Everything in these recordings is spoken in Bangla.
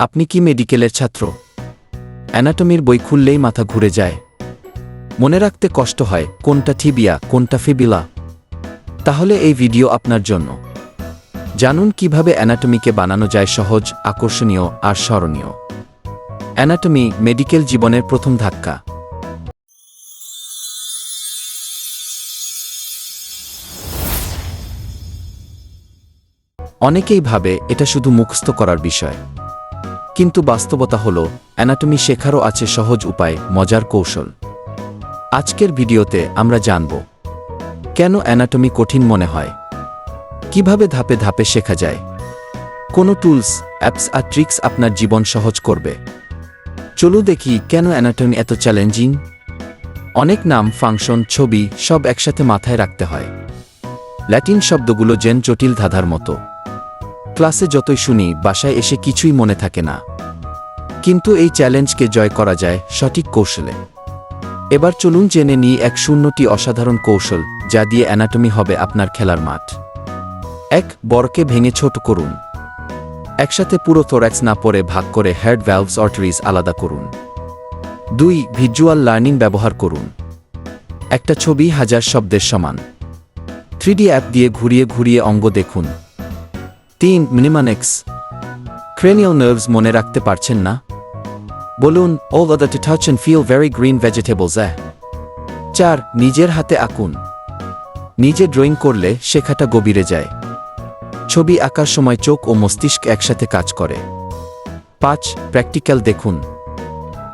আপনি কি মেডিকেলের ছাত্র? অ্যানাটমির বই খুললেই মাথা ঘুরে যায়। মনে রাখতে কষ্ট হয়, কোনটা থিবিয়া কোনটা ফিবিলা। তাহলে এই ভিডিও আপনার জন্য। জানুন কীভাবে অ্যানাটমিকে বানানো যায় সহজ, আকর্ষণীয় আর স্মরণীয়। অ্যানাটমি, মেডিকেল জীবনের প্রথম ধাক্কা। অনেকেই ভাবে এটা শুধু মুখস্থ করার বিষয়। কিন্তু বাস্তবতা হল, অ্যানাটমি শেখারও আছে সহজ উপায়, মজার কৌশল। আজকের ভিডিওতে আমরা জানব, কেন অ্যানাটমি কঠিন মনে হয়? কীভাবে ধাপে ধাপে শেখা যায়? কোনো টুলস, অ্যাপস আর ট্রিক্স আপনার জীবন সহজ করবে? চলু দেখি কেন অ্যানাটমি এত চ্যালেঞ্জিং? অনেক নাম, ফাংশন, ছবি সব একসাথে মাথায় রাখতে হয়। ল্যাটিন শব্দগুলো যেন জটিল ধাঁধার মতো। ক্লাসে যতই শুনি, বাসায় এসে কিছুই মনে থাকে না। কিন্তু এই চ্যালেঞ্জকে জয় করা যায় সঠিক কৌশলে। এবার চলুন জেনে নিই এক শূন্যটি অসাধারণ কৌশল, যা দিয়ে অ্যানাটমি হবে আপনার খেলার মাঠ। এক, বরকে ভেঙে ছোট করুন। একসাথে পুরো থোরাক্স না পরে ভাগ করে হেড ভ্যালভস অর্টারিজ আলাদা করুন। দুই ভিজুয়াল লার্নিং ব্যবহার করুন। একটা ছবি হাজার শব্দের সমান। থ্রিডি অ্যাপ দিয়ে ঘুরিয়ে ঘুরিয়ে অঙ্গ দেখুন। তিন মিনিমানেক্স ক্রেনিয়াল নার্ভস মনে রাখতে পারছেন না। বলুন all other to touch and feel very green vegetables অ্যা চার, নিজের হাতে আঁকুন। নিজে ড্রয়িং করলে শেখাটা গভীরে যায়। ছবি আঁকার সময় চোখ ও মস্তিষ্ক একসাথে কাজ করে। পাঁচ প্র্যাকটিক্যাল দেখুন।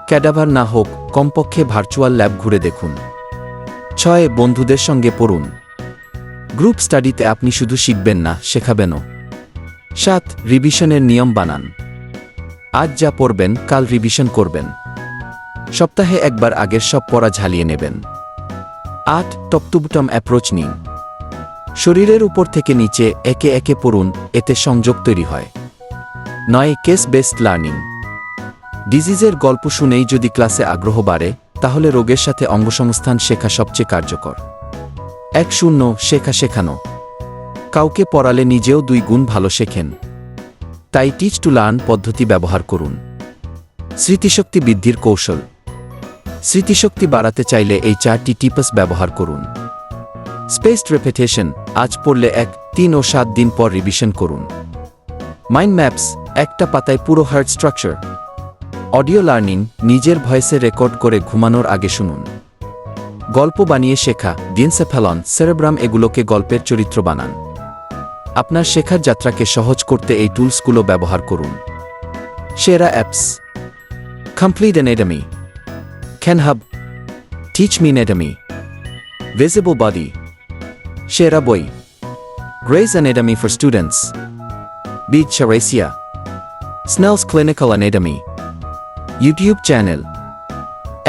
ক্যাডাভার না হোক, কমপক্ষে ভার্চুয়াল ল্যাব ঘুরে দেখুন। ছয়, বন্ধুদের সঙ্গে পড়ুন। গ্রুপ স্টাডিতে আপনি শুধু শিখবেন না, শেখাবেনও। সাত রিভিশনের নিয়ম বানান। আজ যা পড়বেন, কাল রিভিশন করবেন। সপ্তাহে একবার আগের সব পড়া ঝালিয়ে নেবেন। আট টপটুবটম অ্যাপ্রোচ নিন। শরীরের উপর থেকে নিচে একে একে পড়ুন, এতে সংযোগ তৈরি হয়। নয় কেস বেসড লার্নিং ডিজিজের গল্প শুনেই যদি ক্লাসে আগ্রহ বাড়ে, তাহলে রোগের সাথে অঙ্গসংস্থান শেখা সবচেয়ে কার্যকর। এক, শূন্য, শেখা শেখানো। কাউকে পড়ালে নিজেও দুই গুণ ভালো শেখেন। তাই টিচ টু লার্ন পদ্ধতি ব্যবহার করুন। স্মৃতিশক্তি বৃদ্ধির কৌশল। স্মৃতিশক্তি বাড়াতে চাইলে এই চারটি টিপস ব্যবহার করুন। স্পেসড রেপিটেশন আজ পড়লে এক, তিন ও সাত দিন পর রিভিশন করুন। মাইন্ড ম্যাপস একটা পাতায় পুরো হার্ট স্ট্রাকচার অডিও লার্নিং নিজের ভয়েসে রেকর্ড করে ঘুমানোর আগে শুনুন। গল্প বানিয়ে শেখা ডিনসেফ্যালন সেরেব্রাম এগুলোকে গল্পের চরিত্র বানান। আপনার শেখার যাত্রাকে সহজ করতে এই টুলসগুলো ব্যবহার করুন। সেরা apps. Complete anatomy Kenhub teach me নেডমি visible body সেরা বই। গ্রেস অ্যানাডমি ফর স্টুডেন্টস বিচ চারেসিয়া Snell's clinical anatomy YouTube channel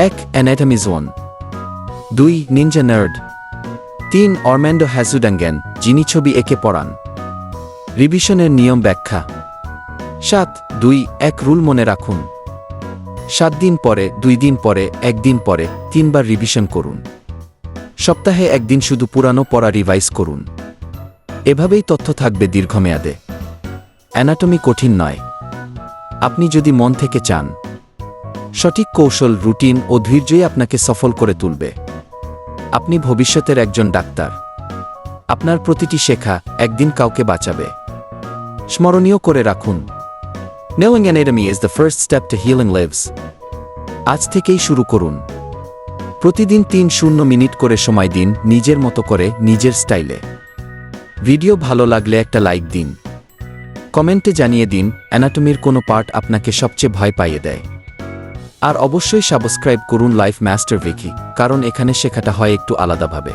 এক অ্যানাটমি জোন দুই নিনজা নার্ড তিন অরম্যান্ডো হ্যাজুডাঙ্গেন যিনি ছবি এঁকে পড়ান। রিভিশনের নিয়ম ব্যাখ্যা। সাত, দুই, এক রুল মনে রাখুন। সাত দিন পরে, দুই দিন পরে একদিন পরে, তিনবার রিভিশন করুন। সপ্তাহে একদিন শুধু পুরানো পড়া রিভাইজ করুন। এভাবেই তথ্য থাকবে দীর্ঘমেয়াদে। অ্যানাটমি কঠিন নয়। আপনি যদি মন থেকে চান, সঠিক কৌশল, রুটিন ও ধৈর্যই আপনাকে সফল করে তুলবে। আপনি ভবিষ্যতের একজন ডাক্তার। আপনার প্রতিটি শেখা একদিন কাউকে বাঁচাবে। স্মরণীয় করে রাখুন। Knowing anatomy is the first step to healing lives. আজ থেকেই শুরু করুন। প্রতিদিন তিন শূন্য মিনিট করে সময় দিন নিজের মতো করে নিজের স্টাইলে। ভিডিও ভালো লাগলে একটা লাইক দিন। কমেন্টে জানিয়ে দিন অ্যানাটমির কোনো পার্ট আপনাকে সবচেয়ে ভয় পাইয়ে দেয়। আর অবশ্যই সাবস্ক্রাইব করুন লাইফ মাস্টার ভিকি, কারণ এখানে শেখাটা হয় একটু আলাদাভাবে।